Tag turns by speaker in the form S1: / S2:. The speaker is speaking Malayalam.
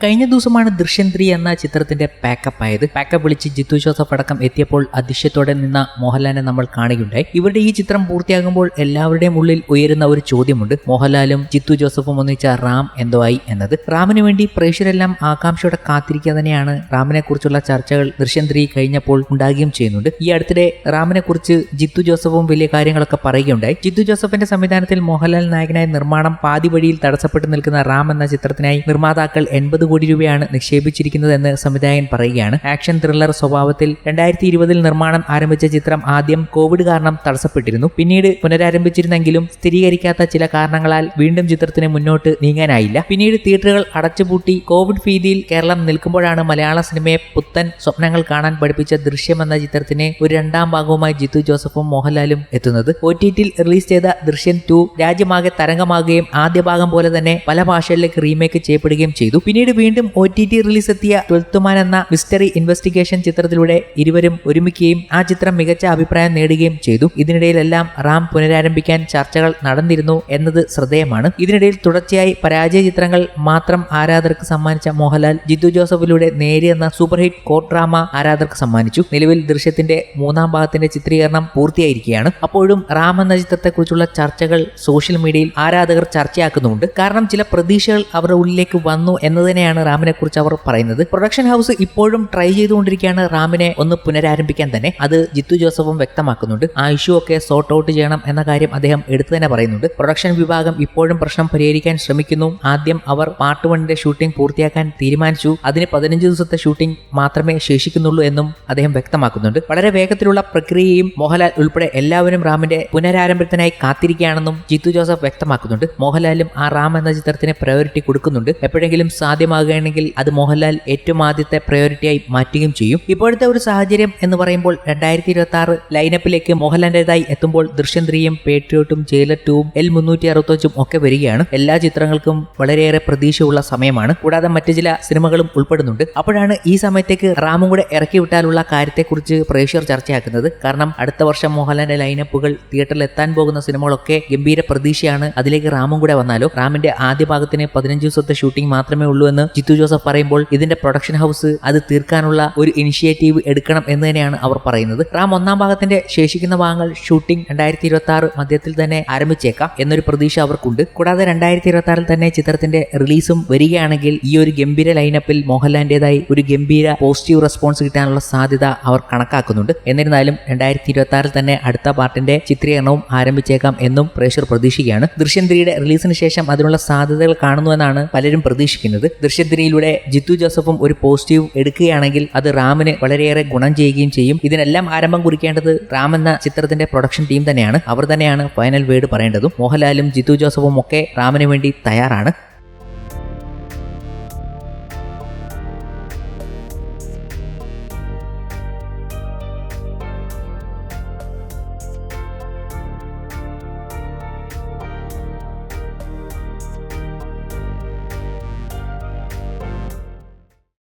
S1: കഴിഞ്ഞ ദിവസമാണ് ദൃശ്യം ത്രീ എന്ന ചിത്രത്തിന്റെ പാക്കപ്പ് ആയത്. പാക്കപ്പ് വിളിച്ച് ജിത്തു ജോസഫ് അടക്കം എത്തിയപ്പോൾ അതിശയത്തോടെ നിന്ന മോഹൻലാലിനെ നമ്മൾ കാണുകയുണ്ടായി. ഇവരുടെ ഈ ചിത്രം പൂർത്തിയാകുമ്പോൾ എല്ലാവരുടെയും ഉള്ളിൽ ഉയരുന്ന ഒരു ചോദ്യമുണ്ട്. മോഹൻലാലും ജിത്തു ജോസഫും ഒന്നിച്ച റാം എന്തോ ആയി എന്നത്. റാമിന് വേണ്ടി പ്രേക്ഷകരെല്ലാം ആകാംക്ഷയോടെ കാത്തിരിക്കുക തന്നെയാണ് റാമിനെ കുറിച്ചുള്ള ചർച്ചകൾ ദൃശ്യം ത്രീ കഴിഞ്ഞപ്പോൾ ഉണ്ടാകുകയും ചെയ്യുന്നുണ്ട്. ഈ അടുത്തിടെ റാമിനെ കുറിച്ച് ജിത്തു ജോസഫും വലിയ കാര്യങ്ങളൊക്കെ പറയുകയുണ്ടായി. ജിത്തു ജോസഫിന്റെ സംവിധാനത്തിൽ മോഹൻലാൽ നായകനായ നിർമ്മാണം പാതി വഴിയിൽ തടസ്സപ്പെട്ട് നിൽക്കുന്ന റാം എന്ന ചിത്രത്തിനായി നിർമ്മാതാക്കൾ എൺപത് കോടി രൂപയാണ് നിക്ഷേപിച്ചിരിക്കുന്നതെന്ന് സംവിധായകൻ പറയുകയാണ്. ആക്ഷൻ ത്രില്ലർ സ്വഭാവത്തിൽ രണ്ടായിരത്തി ഇരുപതിൽ നിർമ്മാണം ആരംഭിച്ച ചിത്രം ആദ്യം കോവിഡ് കാരണം തടസ്സപ്പെട്ടിരുന്നു. പിന്നീട് പുനരാരംഭിച്ചിരുന്നെങ്കിലും സ്ഥിരീകരിക്കാത്ത ചില കാരണങ്ങളാൽ വീണ്ടും ചിത്രത്തിന് മുന്നോട്ട് നീങ്ങാനായില്ല. പിന്നീട് തിയേറ്ററുകൾ അടച്ചുപൂട്ടി കോവിഡ് ഭീതിയിൽ കേരളം നിൽക്കുമ്പോഴാണ് മലയാള സിനിമയെ പുത്തൻ സ്വപ്നങ്ങൾ കാണാൻ പഠിപ്പിച്ച ദൃശ്യം എന്ന ചിത്രത്തിന് ഒരു രണ്ടാം ഭാഗവുമായി ജിത്തു ജോസഫും മോഹൻലാലും എത്തുന്നത്. ഒ ടി ടിയിൽ റിലീസ് ചെയ്ത ദൃശ്യം ടു രാജ്യമാകെ തരംഗമാകുകയും ആദ്യ ഭാഗം പോലെ തന്നെ പല ഭാഷകളിലേക്ക് റീമേക്ക് ചെയ്യപ്പെടുകയും ചെയ്തു. പിന്നീട് വീണ്ടും ഒ ടി ടി റിലീസ് എത്തിയ ട്വൽത്തുമാൻ എന്ന മിസ്റ്ററി ഇൻവെസ്റ്റിഗേഷൻ ചിത്രത്തിലൂടെ ഇരുവരും ഒരുമിക്കുകയും ആ ചിത്രം മികച്ച അഭിപ്രായം നേടുകയും ചെയ്തു. ഇതിനിടയിലെല്ലാം റാം പുനരാരംഭിക്കാൻ ചർച്ചകൾ നടന്നിരുന്നു എന്നത് ശ്രദ്ധേയമാണ്. ഇതിനിടയിൽ തുടർച്ചയായി പരാജയ ചിത്രങ്ങൾ മാത്രം ആരാധകർക്ക് സമ്മാനിച്ച മോഹൻലാൽ ജിത്തു ജോസഫിലൂടെ നേരി എന്ന സൂപ്പർ ഹിറ്റ് കോട്ട് ഡ്രാമ ആരാധകർക്ക് സമ്മാനിച്ചു. നിലവിൽ ദൃശ്യത്തിന്റെ മൂന്നാം ഭാഗത്തിന്റെ ചിത്രീകരണം പൂർത്തിയായിരിക്കുകയാണ്. അപ്പോഴും റാം എന്ന ചിത്രത്തെക്കുറിച്ചുള്ള ചർച്ചകൾ സോഷ്യൽ മീഡിയയിൽ ആരാധകർ ചർച്ചയാക്കുന്നുണ്ട് കാരണം ചില പ്രതീക്ഷകൾ അവരുടെ ഉള്ളിലേക്ക് വന്നു എന്ന് തന്നെയാണ് റാമിനെ കുറിച്ച് അവർ പറയുന്നത്. പ്രൊഡക്ഷൻ ഹൗസ് ഇപ്പോഴും ട്രൈ ചെയ്തുകൊണ്ടിരിക്കുകയാണ് റാമിനെ ഒന്ന് പുനരാരംഭിക്കാൻ തന്നെ. അത് ജിത്തു ജോസഫും വ്യക്തമാക്കുന്നുണ്ട്. ആ ഇഷ്യൂ ഒക്കെ സോർട്ട് ഔട്ട് ചെയ്യണം എന്ന കാര്യം അദ്ദേഹം എടുത്തു തന്നെ പറയുന്നുണ്ട്. പ്രൊഡക്ഷൻ വിഭാഗം ഇപ്പോഴും പ്രശ്നം പരിഹരിക്കാൻ ശ്രമിക്കുന്നു. ആദ്യം അവർ പാർട്ട് വണ്ണിന്റെ ഷൂട്ടിംഗ് പൂർത്തിയാക്കാൻ തീരുമാനിച്ചു. അതിന് പതിനഞ്ച് ദിവസത്തെ ഷൂട്ടിംഗ് മാത്രമേ ശേഷിക്കുന്നുള്ളൂ എന്നും അദ്ദേഹം വ്യക്തമാക്കുന്നുണ്ട്. വളരെ വേഗത്തിലുള്ള പ്രക്രിയയും മോഹൻലാൽ ഉൾപ്പെടെ എല്ലാവരും റാമിന്റെ പുനരാരംഭത്തിനായി കാത്തിരിക്കുകയാണെന്നും ജിത്തു ജോസഫ് വ്യക്തമാക്കുന്നുണ്ട്. മോഹൻലാലും ആ റാം എന്ന ചിത്രത്തിന് പ്രയോറിറ്റി കൊടുക്കുന്നുണ്ട്. എപ്പോഴെങ്കിലും സാധ്യമാകുകയാണെങ്കിൽ അത് മോഹൻലാൽ ഏറ്റവും ആദ്യത്തെ പ്രയോറിറ്റിയായി മാറ്റുകയും ചെയ്യും. ഇപ്പോഴത്തെ ഒരു സാഹചര്യം എന്ന് പറയുമ്പോൾ രണ്ടായിരത്തി ഇരുപത്തി ആറ് ലൈനപ്പിലേക്ക് മോഹൻലാലിന്റെതായി എത്തുമ്പോൾ ദൃശ്യം പേട്രിയോട്ടും ജയിലർ ടൂവും എൽ മുന്നൂറ്റി അറുപത്തഞ്ചും ഒക്കെ വരികയാണ്. എല്ലാ ചിത്രങ്ങൾക്കും വളരെയേറെ പ്രതീക്ഷയുള്ള സമയമാണ്. കൂടാതെ മറ്റു ചില സിനിമകളും ഉൾപ്പെടുന്നുണ്ട്. അപ്പോഴാണ് ഈ സമയത്തേക്ക് റാമും കൂടെ ഇറക്കി വിട്ടാലുള്ള കാര്യത്തെക്കുറിച്ച് പ്രേക്ഷകർ ചർച്ചയാക്കുന്നത്. കാരണം അടുത്ത വർഷം മോഹൻലാലിന്റെ ലൈനപ്പുകൾ തിയേറ്ററിൽ എത്താൻ പോകുന്ന സിനിമകളൊക്കെ ഗംഭീര പ്രതീക്ഷയാണ് അതിലേക്ക് റാമും കൂടെ വന്നാലോ. റാമിന്റെ ആദ്യ ഭാഗത്തിന് പതിനഞ്ച് ദിവസത്തെ ഷൂട്ടിംഗ് മാത്രമേ ഉള്ളൂ എന്ന് ജിത്തു ജോസഫ് പറയുമ്പോൾ ഇതിന്റെ പ്രൊഡക്ഷൻ ഹൗസ് അത് തീർക്കാനുള്ള ഒരു ഇനിഷ്യേറ്റീവ് എടുക്കണം എന്ന് തന്നെയാണ് അവർ പറയുന്നത്. റാം ഒന്നാം ഭാഗത്തിന്റെ ശേഷിക്കുന്ന ഭാഗങ്ങൾ ഷൂട്ടിംഗ് രണ്ടായിരത്തി ഇരുപത്തി ആറ് മധ്യത്തിൽ തന്നെ ആരംഭിച്ചേക്കാം എന്നൊരു പ്രതീക്ഷ അവർക്കുണ്ട്. കൂടാതെ രണ്ടായിരത്തി ഇരുപത്തി ആറിൽ തന്നെ ചിത്രത്തിന്റെ റിലീസും വരികയാണെങ്കിൽ ഈ ഒരു ഗംഭീര ലൈനപ്പിൽ മോഹൻലാലിന്റേതായി ഒരു ഗംഭീര പോസിറ്റീവ് റെസ്പോൺസ് കിട്ടാനുള്ള സാധ്യത അവർ കണക്കാക്കുന്നുണ്ട്. എന്നിരുന്നാലും രണ്ടായിരത്തി ഇരുപത്തി ആറിൽ തന്നെ അടുത്ത പാർട്ടിന്റെ ചിത്രീകരണവും ആരംഭിച്ചേക്കാം എന്നും പ്രേക്ഷകർ പ്രതീക്ഷിക്കുകയാണ്. ദൃശ്യം ത്രീയുടെ റിലീസിന് ശേഷം അതിനുള്ള സാധ്യതകൾ കാണുന്നുവെന്നാണ് പലരും പ്രതീക്ഷിക്കുന്നത്. ദൃശ്യം ത്രീയിലൂടെ ജിത്തു ജോസഫും ഒരു പോസിറ്റീവ് എടുക്കുകയാണെങ്കിൽ അത് റാമിന് വളരെയേറെ ഗുണം ചെയ്യുകയും ചെയ്യും. ഇതിനെല്ലാം ആരംഭം കുറിക്കേണ്ടത് റാം എന്ന ചിത്രത്തിന്റെ പ്രൊഡക്ഷൻ ടീം തന്നെയാണ്. അവർ തന്നെയാണ് ഫൈനൽ വേർഡ് പറയേണ്ടതും. മോഹൻലാലും ജിത്തു ജോസഫും ഒക്കെ റാമിന് വേണ്ടി തയ്യാറാണ്.